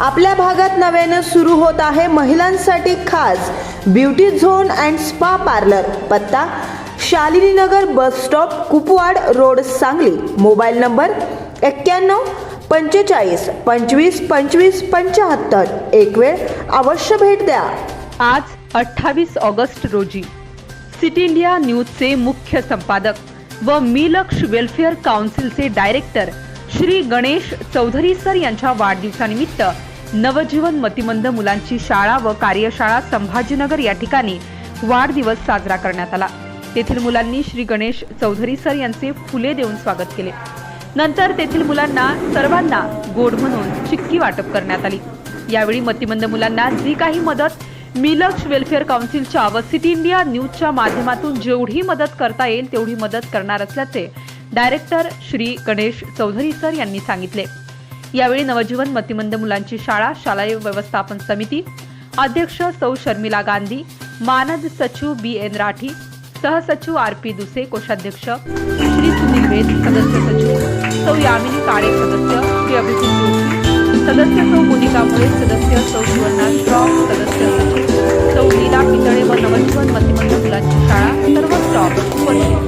आपल्या भागात नव्यानं सुरू होत आहे महिलांसाठी खास beauty zone and spa parlour. पत्ता Shalininagar bus stop Kupwad road Sangli. Mobile number एक्क्याण्णव पंचेचाळीस पंचवीस पंचवीस पंच्याहत्तर एक वेळ अवश्य भेट द्या. आज अठ्ठावीस ऑगस्ट रोजी सिटी इंडिया न्यूजचे मुख्य संपादक व मिलक्ष वेलफेअर काउन्सिलचे डायरेक्टर श्री गणेश चौधरी सर यांच्या वाढदिवसानिमित्त नवजीवन मतिमंद मुलांची शाळा व कार्यशाळा संभाजीनगर या ठिकाणी वाढदिवस साजरा करण्यात आला. तेथील मुलांनी श्री गणेश चौधरी सर यांचे फुले देऊन स्वागत केले. नंतर तेथील मुलांना सर्वांना गोड म्हणून चिक्की वाटप करण्यात आली. यावेळी मतिमंद मुलांना जी काही मदत मिलक्ष वेलफेअर काउन्सिलच्या व सिटी इंडिया न्यूजच्या माध्यमातून जेवढी मदत करता येईल तेवढी मदत करणार असल्याचे डायरेक्टर श्री गणेश चौधरी सर यांनी सांगितले. यावेळी नवजीवन मतिमंद मुलांची शाळा शालेय व्यवस्थापन समिती अध्यक्ष सौ शर्मिला गांधी मानद सचिव बी एन राठी सहसचिव आर पी दुसे कोषाध्यक्ष श्री सुनील वेद सदस्य सचिव सौ यामिनी काळे सदस्य श्री अभिजित जोशी सदस्य सौ मोनिका मुळे सदस्य सौ सुवर्णा श्रॉफ सदस्य सचिव सौ लीला पितळे व नवजीवन मतिमंद मुलांची शाळा सर्व स्टॉप उपस्थित होते.